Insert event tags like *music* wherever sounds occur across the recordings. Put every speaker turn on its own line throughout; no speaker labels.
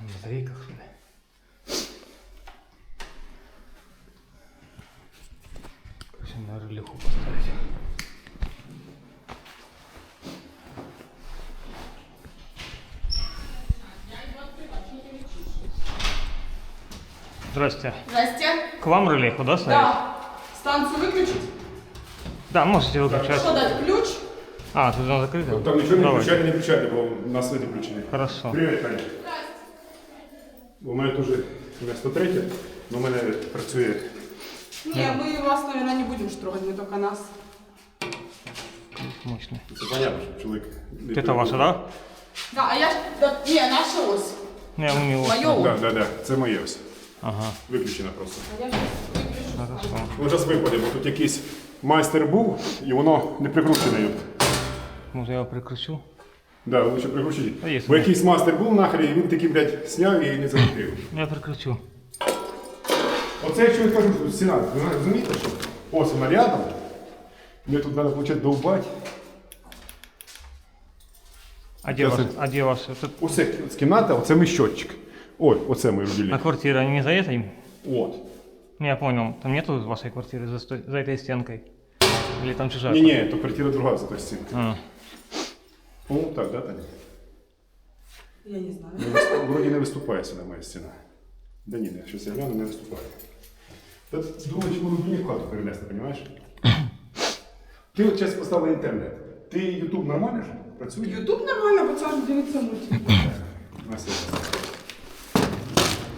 Батарейка что ли? Короче, на релиху поставить. Здрасте.
Здрасте.
К вам релиху, да, ставить?
Да. Станцию выключить?
Да, можете выключать.
Что дать? Ключ?
А, тут она закрыта?
Там нічого не
Давайте.
включайте, не включайте, бо у нас світ включений.
Хорошо.
Привіт, Таня. У мене теж місто третє, але у мене працює.
Не, мы вас, наверное, не будем трогать, мы только нас.
Мощный.
Це понятно, що чоловік. не
Это ваша, да?
Да, а я... Да, не, наша ось.
Не, у него.
Моё
Так,
ось.
так, так. Це моє ось.
Ага,
Виключено просто.
А я щас выключу.
хорошо.
Воно зараз випаде, бо тут якийсь майстер був і воно не прикручене. його.
Може я його прикручу?
Да, лучше прикручити.
А є
Бо
смисл.
якийсь майстер був нахрі, і він таки, блядь, сняв і не закрутив.
Я прикручу.
Оце якщо я кажу, що стіна, ви розумієте, що ось вона рядом, мені тут треба почати довбати.
А где
Я
ваш?
за-
А где ваш? Тут...
Оце з кімната, оце мій щотчик. Ой, оце мій
А
рубільник.
квартира не за этой?
От.
Не, я понял. Там нету вашей квартиры за, сто- за этой стенкой? Или там чужая?
Ні, ні, то квартира друга за той стінкою.
А,
О, так, да, Таня?
Я не знаю.
Не Вроді не виступає сюди моя стіна. Да ні, не, щось я гляну, не виступає. Та думаю, чи рубільник в хату перенести, розумієш? Ти от зараз поставила інтернет. Ти Ютуб нормально ж? Працює?
Ютуб нормально, пацан дивиться мультик.
На.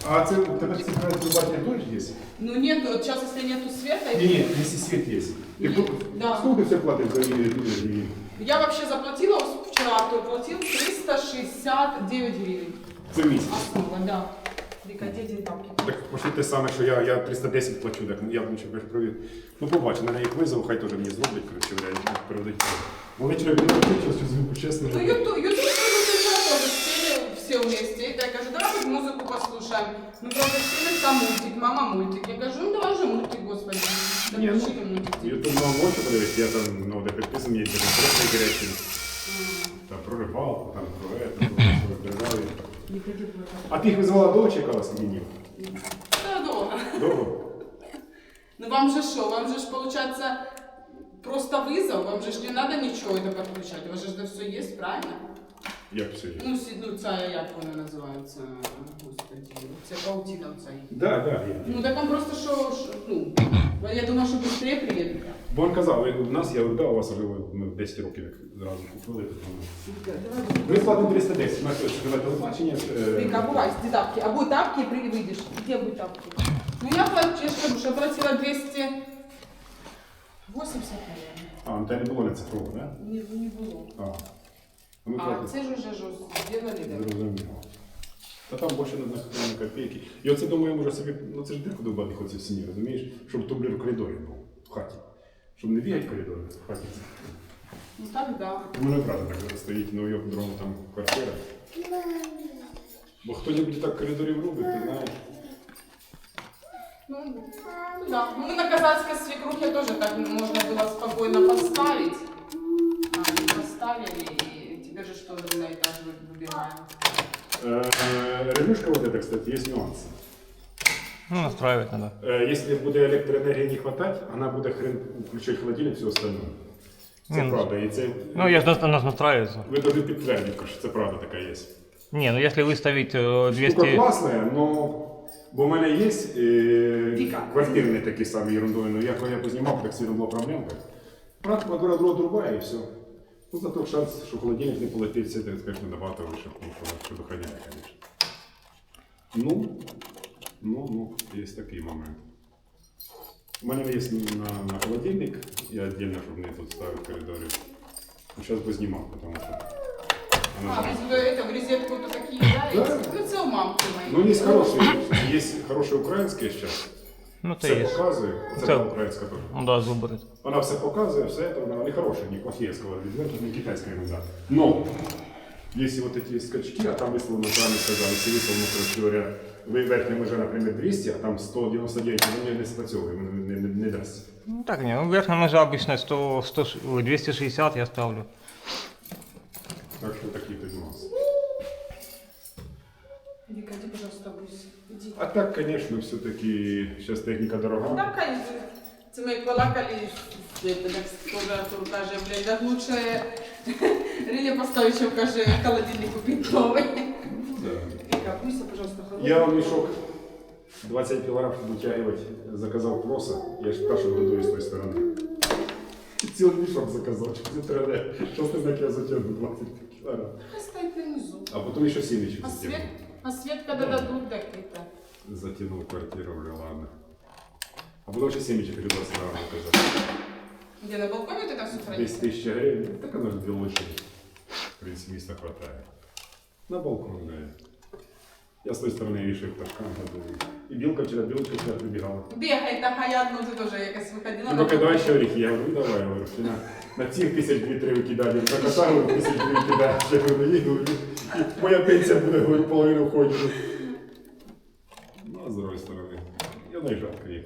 А це у тебе це телебачення теж є?
Ну нет, вот сейчас если нету света...
Ні, ні, якщо світ є. Ти
Ні, да.
скільки все платить за її?
Я вообще заплатила, вот вчера платил 369 гривен.
Це місяць.
Основа, да.
Так почти те саме, що я, я 310 плачу, так я вам ще привіт. Ну побачу, на їх визову, хай теж мені зроблять, коротше, я передать. Вони вчора мені виключили, що звуку, чесно.
Ну, Ютуб, Ютуб тоже тоже сели все вместе. И я говорю, давай хоть музыку послушаем. Ну, правда, сели там мультик, мама мультик. Я говорю, ну давай же мультик, господи. Да
Не, ну,
включи мультик.
Ютуб на ночі подивись, я там ну, де підписаний, є там просто. Там про рибалку, там про це, про що державі.
Не ходи в это.
А ти їх визвала довго чекала сидінів?
Да, долго.
Довго?
Ну вам же что, вам же ж получается просто вызов, вам же ж не надо ничего это подключать, у вас же это все есть, правильно?
Як все є?
Ну, сі- ну ця, як вона називається, господи, це паутина оця.
Да, да, є.
Ну так он просто що, що, ну, я думаю, що швидше приїде.
Бо він казав, ви у нас, я да, у вас вже ми 10 років як зразу купили. там. Ми платимо 310, у нас це живе телебачення. е,
Вика, обувай, где тапки? Обуй тапки и при- выйдешь. Где обуй тапки? Ну я платила, я же говорю, что я платила 280, наверное.
А, ну, та не було не цифрово, да?
Не, не было.
А. Ну, Ми
А
платимо.
це ж уже ж сделали, да?
Зрозуміло. Та там більше на на копійки. І оце думаю, може собі, ну це ж дирку довбати хочеться в сім'ї, розумієш? Щоб тублер в коридорі був, в хаті. Щоб не бігати в коридорі, в хаті.
Ну так, да.
У мене правда так стоїть, ну його дрон там квартира. Бо хто-небудь так в коридорі робить, ти знаєш.
Ну, ну да. Ну, мы на казахской свекрухе тоже так можно было спокойно поставить. А, мы поставили, и теперь же что на этаж вы- выбираем.
Е, Ревюшка вот это, кстати, есть нюансы.
Ну, настраивать надо.
Е, Если буде електроенергії не хватать, вона буде хрен включати холодильник, все остальное. Це
Ні, ну,
правда. І це
Ну, я же нас настраивается.
ви дуже підтвердите, що це правда така є.
Не, ну если выставить э,
Штука
200...
класна, но бо в мене є е,
Віка.
квартирні такі самі ерундові, но я коли я познімав, так сильно була проблемка. Брат квадрат дрова труба і все. Ну, зато шанс, що холодильник не полетить, це, так скажемо, набагато вище, ну, що- що доходяє, звісно. Ну, ну, ну, є такий момент. У мене є на, на холодильник, я віддільно, щоб не тут ставив в коридорі. Ну, зараз би знімав, тому що.
А,
ж-
в это, в розетку то такі, да? Ну, це у мамки моєї.
Ну, є хороші, є хороше українське зараз.
Ну,
Все
ты есть.
показує. Це
Це-
та українська теж.
Ну да, зубры.
Вона все показує, все це, вона не хороша, не плохие, сказала, відверто, не китайська ерунда. Но, если вот эти скачки, а там выслано, правильно сказали, если выслано, короче говоря, ви верхня межа, наприклад, 200, а там 199, воно не спрацьовує, воно не, не, не дасть.
Ну так, не, ну верхняя межа обычно 100, 100, ш- ой, 260 я ставлю.
Так що такі то нюанси.
Віка,
А так, конечно, все-таки сейчас техника дорога.
Так, конечно. Це ми балакали, це так скоро Артур каже, блядь, так лучше Рілі поставить, чим каже, холодильник купить новий.
Да.
І капуста, пожалуйста, холодная.
Я вам мешок 20 килограмм, чтобы вытягивать, заказал проса. Я же спрашиваю, готовить с той стороны. И целый мешок заказал. Что ты стороны? Что ты так я затягну 20 килограмм?
Хай стоїть внизу.
А потом еще семечек
А свет,
затянул.
а свет, когда дадут, так это.
Затянул квартиру, бля, ладно. А потом еще семечек хотел 20 килограмм заказать.
Где, на балконе ты так все
10
хранишь?
тысяч гривен. Так оно же две лошади. В принципе, места хватает. На балкон, да. Я с той стороны решил пташкам готовить. И белка вчера, белочка вчера прибегала.
Бегай, та хаят, ну ти теж якась виходила.
Ну, пока давай ще орехи. Я говорю, ну давай, говорю, що на, на цих тисяч дві-три викидати. На косару тисяч дві викидати. Я говорю, їй, говорю, і моя пенсія буде, говорю, половину входить. Ну, а з другої сторони, я не жалко їх.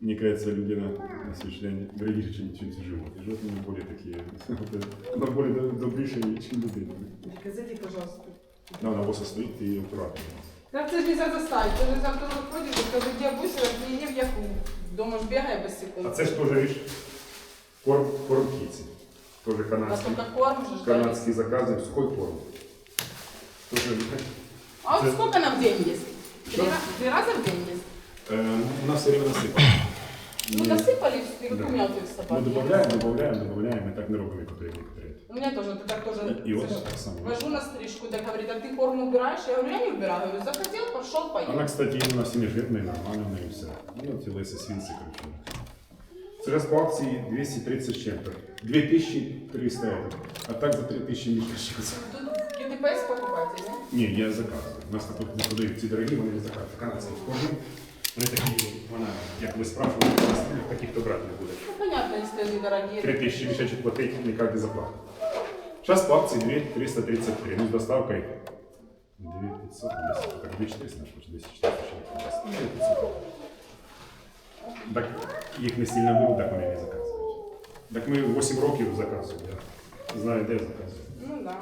Мені кажется, людина на сьогоднішній день дорогіше, ніж ніж живуть. І животні не более такі, *laughs* вона более добріше, ніж людина.
Казати, пожалуйста.
Да, вона боса стоїть і акуратно.
Так це ж нельзя заставить. Ти ж завтра виходиш, і кажуть, я бусила, ти не в яку. Дома ж бігає без секунд.
А це ж теж, видиш, корм, корм кіці. Теж
А
канадський.
сколько корм же ждали.
Канадський заказик, сухой корм. Тоже,
А
Це-
вот сколько нам в день есть?
Что?
Три, ра- три раза в день есть?
э, у нас все время насыпано.
Мы
Мы-
насыпали, и
Да.
вот у меня тут с
Мы
собой.
добавляем, добавляем, добавляем, и так не робимо некоторые некоторые.
У меня тоже, ты так тоже.
И вот
слышишь,
так само.
Вожу на стрижку, так говорит, а ты корм убираешь? Я говорю, я не убираю. Говорю, захотел, пошел, поел.
Она, кстати, у нас и не жирная, нормальная, и все. Ну, эти лесы свинцы, короче. Сейчас по акции 230 с чем-то. 2300 это. А так за 3000 не получается.
Тут ЮТПС покупаете, да?
Не, я заказываю. У нас таких не продають. Ці дорогі, вони не заказують. Канадці вхожу. Вони такі, вона, як ви спрашивали, у нас таких то брати не буде.
Ну, понятно, если они дорогие.
3000 мешочек платить, не каждый заплатит. Сейчас по акции 2333, ну с доставкой 2500, так 2400, наш, 2400 Ну, 2500. Так їх не сильно беруть, так вони не заказують. Так ми 8 років заказуємо, я знаю, де заказуємо.
Ну да.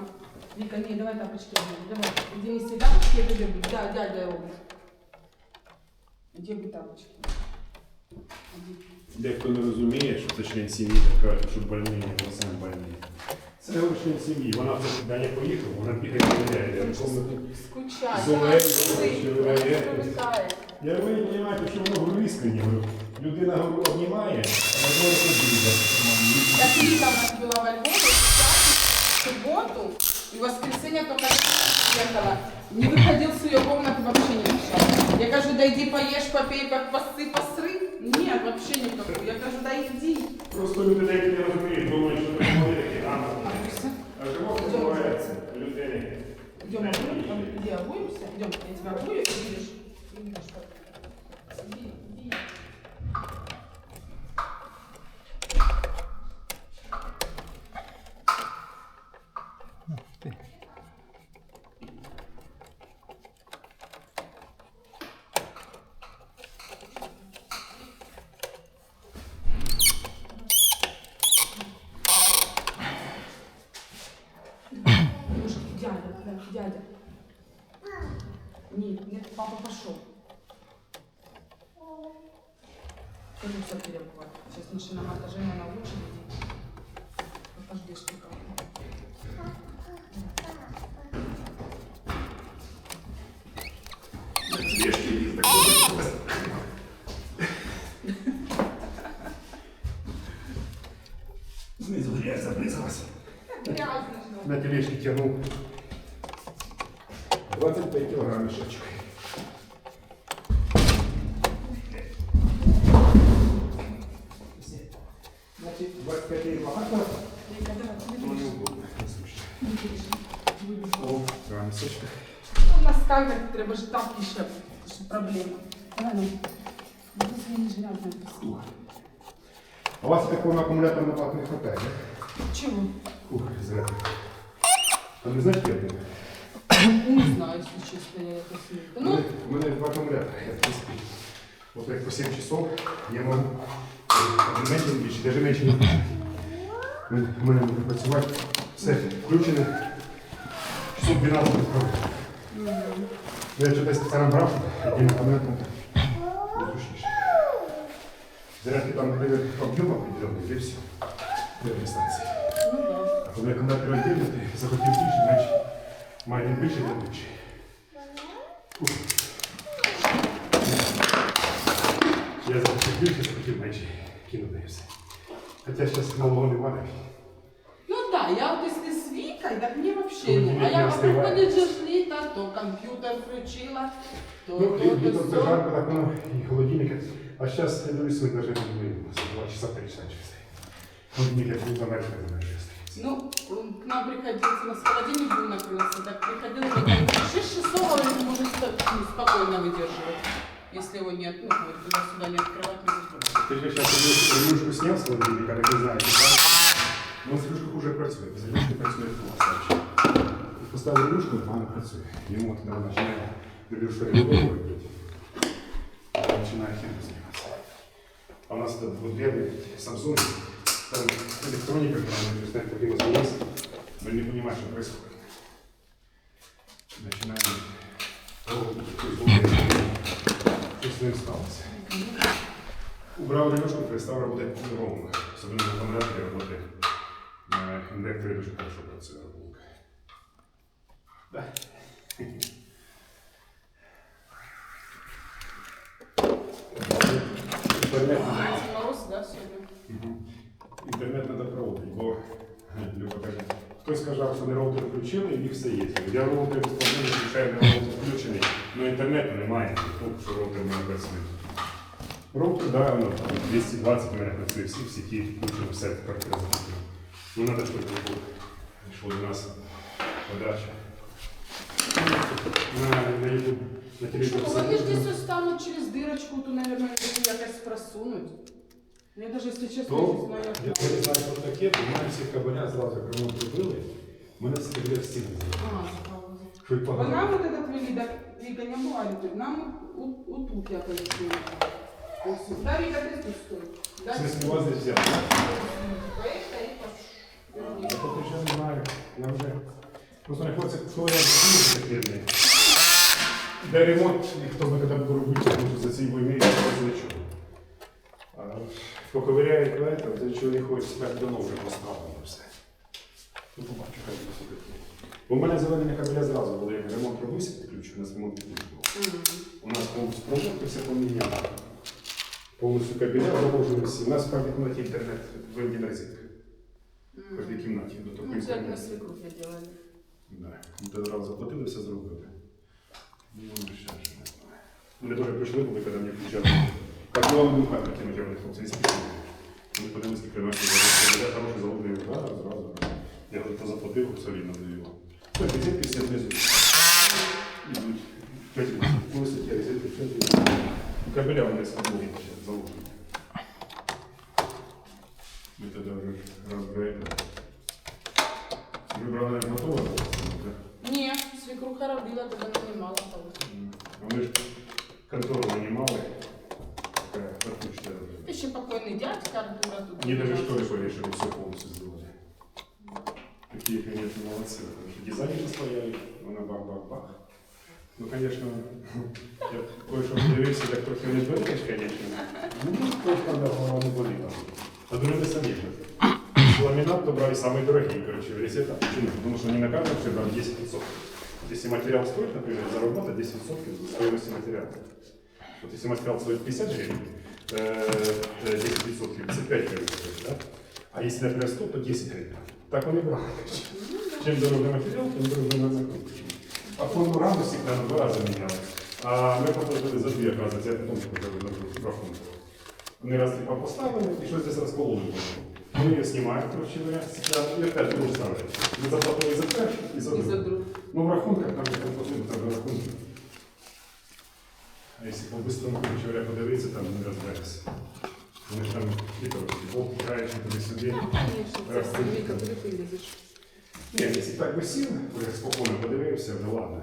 Вика, не, давай тапочки одень. Давай, иди неси тапочки, я тебе буду. Да, дядя робит. Где бы тапочки? Иди.
Дехто не розуміє, що це член сім'ї, так кажуть, що больний, не сам больний. Це говорить член сім'ї. Вона в це дання поїхала, вона бігає перевіряє. Я помню,
Скучай.
Золотая,
Ой,
золотая,
ой,
золотая.
привыкает.
Я ви не розумієте, що воно говорю іскренні. говорю. Людина говорю, обнімає, а можливо подібне.
Так Лита у нас была во Львове, в субботу и в воскресенье только ехала. Не выходил с ее комнаты, вообще не мешал. Да иди поешь, попей, как посты, посры. Нет, вообще никакой. Я кажу, да иди.
Просто люди деякі не розуміють, думають, що ми були такі рано. А живот відбувається людей.
Идем обуем, обуемся. Идем, я тебя обую, и видишь.
Значить, 25 і багато,
Вика, давай,
то не удобно. О, два мішочка.
Ну, на скайпах треба ж там ще проблема. Давай, ну. Ну.
А у вас такого на акумулятор напад не хватає, да?
Чего?
Ух, зря. А не знаєш, як це?
Не знаю, если честно, я это смею.
У
Ну,
у мене два акумулятора, я в принципі. Вот як по 7 часов я навіть менше не більше, навіть менше не більше. У мене буде працювати все включене. Часов 12 відправити. Я что-то специально брал, один момент зручніше. Зарядки там, например, объем определенный, и все. Для дистанції.
Ну.
А коли акумулятор віддільний, ти захотів більше, значить має більше, тим більше. Я захотів більше, захотів менше. Кинути і все. Хоча зараз малого немає.
Ну да, я вот если с Викой, так мне вообще
Ну,
не. А
тебе
я
не остывает.
приходит же ж лето, то компьютер включила, то
Ну,
то,
літом
то
це
всё.
жарко, так воно і холодильник. А зараз я дивлюсь, ми навіть не думаємо. Два часа три часа через Холодильник як не замерзне, замерзне.
Ну, к нам приходилось, у нас холодильник был накрылся, так приходилось, там 6 часов он может ста- ну, спокойно выдерживать, если его нет, ну, вот туда-сюда не открывать, не закрывать.
Ти ж зараз рюшку сняв з холодильника, так не знаєш, так? Ну, з рюшкою вже працює, з рюшкою працює класно. Поставив рюшку, погано працює. Йому от коли починає рюшку регулювати, починає херня зніматися. А у нас тут вот древний Samsung, там электроника, там, не знаю, каким есть, но не понимаешь, что происходит. Начинаем Что с ним сталося. Убрав релюшку, перестав роботи ровно. особливо на аккумуляторе роботи На индукторе дуже хорошо працює рабулка. Да.
Мороз, да, сегодня?
Що роутер включили і все є. Я роутер сповнений, звичайно, роутер включений, але інтернету немає, тому що роутер не працює. Роутер, да, воно там 220 у мене працює, всі в сеті включено, все в квартирі закуплено. Ну, треба, щоб було. Йшло до нас подача. На, на YouTube, на телевізор.
Ну, Вони ж десь ось там от через дырочку, то, наверное, якось просунуть. Я даже, если честно, не знаю,
я не знаю, що таке, то мене всі кабеля зразу як ремонт робили, мене все кабеля в стіни
А, запала.
Що й
Бо
погано.
нам вот этот вели, так Вика не була тут, нам у- у тут я полетіла. Ось, Да, Вика, ти тут стой. Да,
В смысле, у вас здесь взяли?
Поїхали і пошли.
Я поки що не знаю. Я вже просто не хочеться, хто я закритий. Де ремонт, і хто знає, коли буду робити, тому що за цій війни я не нічого. А поковиряють по это, за чого не хочеться, так давно вже поставлено все. Ну, побачу, хай буде таке. Бо в мене заведення кабеля зразу було, як ремонт робився, підключив, у нас ремонт підключив. У нас повністю прожитки все поміняли. Повністю кабеля заложилися. У нас в кожній кімнаті інтернет виведена розетка. В кожній кімнаті до такої
Ну, це як на
інтернет.
свекрухи делали.
Да. Одразу заплатили, все зробили. Ну, ще ж не знаю. Вони теж прийшли, були, коли мені включали. Як була один хат кинуть, я вони хлопці не спішили. Вони подивилися, скільки наші кабеля хороший залобний удар, зразу. Я говорю, то заплатив, солідно довіло. Так, розетки всі знизу. Ідуть. П'ять висоті, а розетки все знизу. Кабеля вони заложені. заложені. Ми тоді вже розбираємо. Вибрали готово, так?
Ні, свекруха робила, тоді нанімала того.
Вони ж контору нанімали. Така практично.
Ти ще покойний дядька Артура тут.
Они даже
нанімав.
что ли порешили, все полностью сделали. Такие, конечно, молодцы. потому что Дизайнеры стояли, она бах-бах-бах. Ну, конечно, *laughs* я кое-что подивився, так трохи не болієш, конечно. Ну, то правда, голова не боліла. А друге самі. Ламінат добрали самый дорогий, короче, весь это. Почему? Потому что не на каждом все брали 10%. Вот если материал стоит, например, заработать 10% стоимости материала. Вот если материал стоит 50 гривен, э, э, 10% 55 гривен, стоит, да? А если, например, 100, то 10 гривен. Так он и брал. Чем дороже материал, тем дороже на закупку. А форму рамы всегда на два раза менялась. А мы продолжили за две, оказывается, я потом показываю на рахунок. Вони раз типа поставили і щось десь розкололи. Вони її знімають, коротше говоря, стекляну, і опять другу ставлять. Ми заплатили за першу і за
І за
другу.
друг.
Ну, в рахунках там як платили, там в рахунках. А якщо по-бистрому, коротше говоря, подивитися, там не розберешся. Вони ж там і коротше, болт грають туди-сюди.
Конечно, це все Віка, куди ти лізеш?
Ні, якщо так би сів, я спокійно подивився, вже ладно.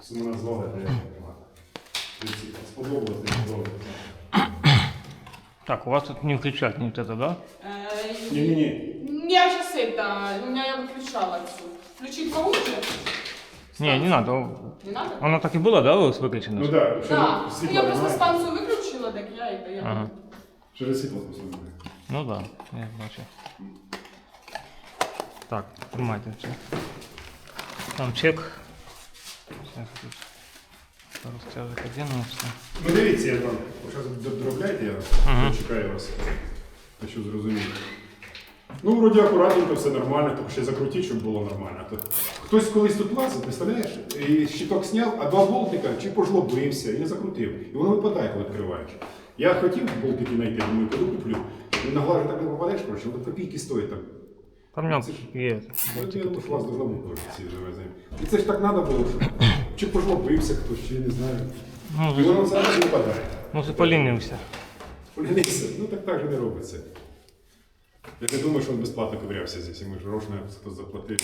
Суму назвали, то я не ладно. Якщо Сподобалось, не сподобалось.
Так, у вас тут не включать не вот это, да?
Е,
Ні-ні-ні.
Я сейчас это, у меня я выключала все. Включить поуже?
Не, не надо.
Не надо?
Оно так и было, да, у вас выключено?
Ну так, да,
Да. Ну,
світло
я просто
немає.
станцію виключила, так я і я.
Ага.
Через світло посунули.
Ну да, я бачу. Так, тримайте це. Там чек. Зараз розтяжок одягну все.
Ну дивіться, я вам зараз доробляйте, я
Ага.
чекаю вас. Хочу зрозуміти. Ну, вроді акуратненько, все нормально, тільки ще закрутіть, щоб було нормально. То хтось колись тут лазив, представляєш, і щиток зняв, а два болтика чи пожлобився, і не закрутив. І воно випадає, коли відкриваєш. Я хотів болтики знайти, думаю, піду куплю. І на глажу так не попадеш, коротше, воно копійки стоїть там.
Там у мене є.
Ну, Я думаю, що у вас бути ці завезені. І це ж так треба було, щоб чи пожлобився хтось, чи не знаю. І
Ну,
воно зараз не випадає.
ну ти полінився.
Полінився. Ну так так же не робиться. Я не думаю, що він безплатно ковырявся здесь, йому ж гроші хтось заплатив.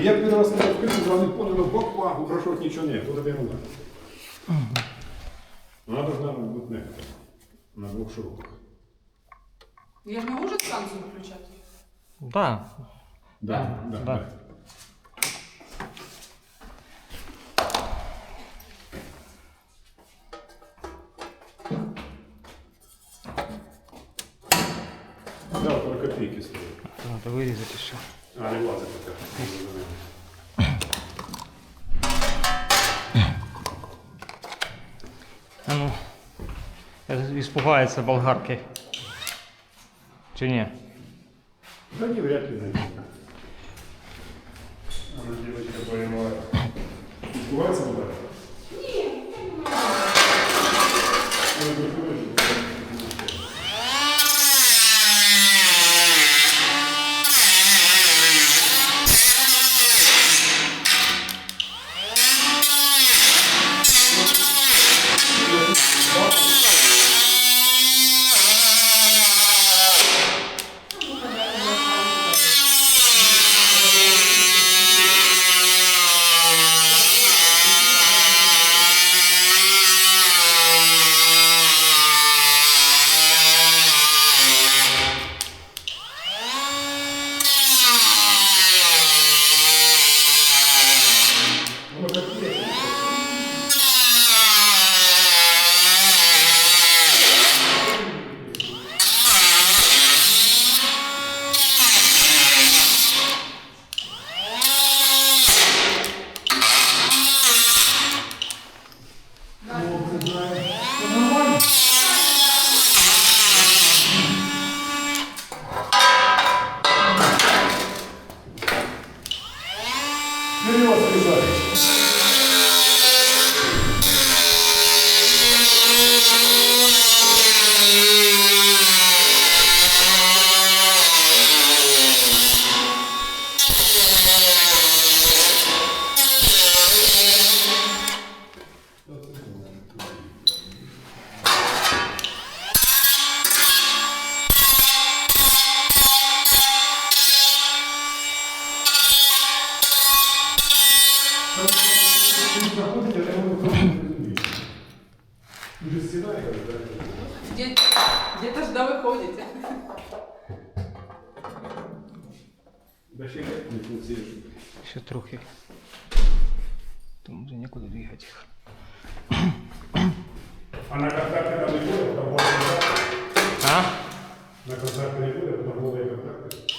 І я перший раз не відкрив, звонив понял, бок па, упрашивать нічого не, тут ерунда. Вона должна бути не на двох шурупах.
Я ж не можу станцію виключати.
Да.
Да, да,
Да.
да. Да, про копейки стоит.
Треба вирізати ще.
А, не влазить пока.
Іспугається болгарки. Чи ні?
Да не, вряд ли, зайдет. Она девочка понимает. Испугается
Где-то Еще да виходите.
Да ще як не функцієш.
Ще трохи. Там уже некуда двигать их.
А на контакты там не будет?
А?
На контакты не будет, потім голые контакти.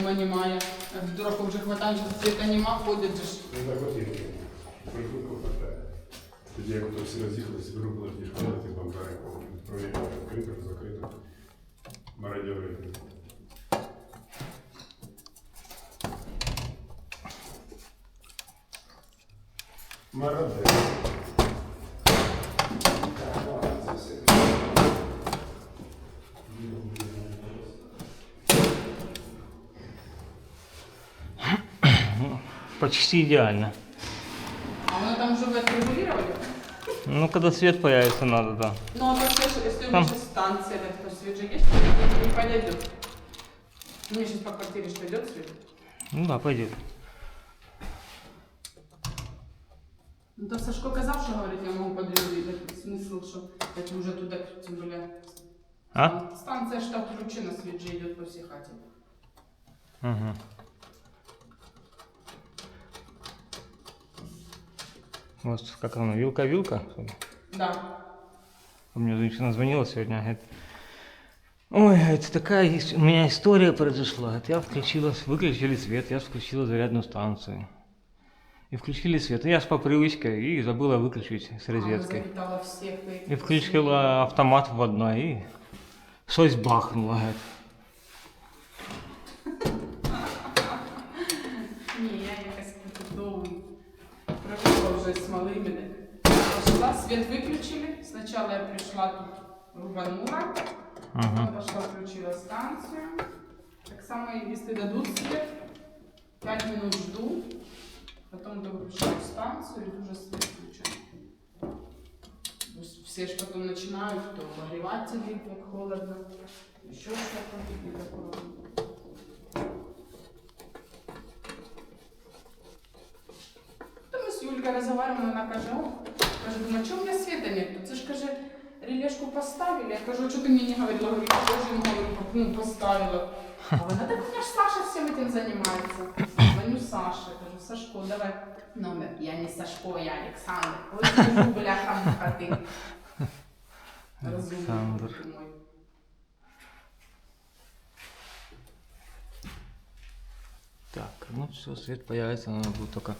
Немає. В дураку вже хватає, що світа нема, ходять ж.
Не захотіли. Прикрутку хватає. Тоді, як ото всі роз'їхалися, виробили ті школи, ті бомбари, провіряли, відкрито, закрито. Мародьори. Мародери.
Почти идеально.
А воно там вже отрегулировали?
Ну, когда свет появится, надо, да.
Ну, а так если, у меня сейчас станция, да, то свет же есть, не подойдет. Мне сейчас по квартире что идет свет?
Ну да, пойдет.
Ну, то Сашко казав, що говорить, я можу подрядити. Смисл, що это уже туда, тем более.
А?
Станция ж так включена, свет же идет по всей хате.
Угу. Вот как она, вилка-вилка?
Да.
У меня женщина звонила сегодня, говорит, ой, это такая у меня история произошла. Говорит, я включила, выключили свет, я включила зарядную станцию. И включили свет. И я ж по привычке и забыла выключить с розеткой.
запитала всех. и-
И включила автомат в одной, и щось бахнуло, говорит.
Ні, я якась довго пройшла вже з малими. Пошла, свет выключили. Сначала я пришла тут, рубанула.
Ага.
Пошла, включила станцию. Так само, если дадут свет, 5 минут жду. Потом выключаю станцию и уже свет включаю. То есть Все ж потом начинают, то обогреватели, как холодно, еще что-то такое. Юлькою розговорюємо, вона каже, кажу, що ти мені не говорила? Говорю, я теж йому говорю, ну, поставила. А вона, так у меня ж Саша всем этим занимается. Звоню Саше, кажу, Сашко, давай номер. Я не Сашко, я Александр. Ой, скажу, бляха. Розумний
Александр.
мой.
Так, ну все, свет появится, надо будет только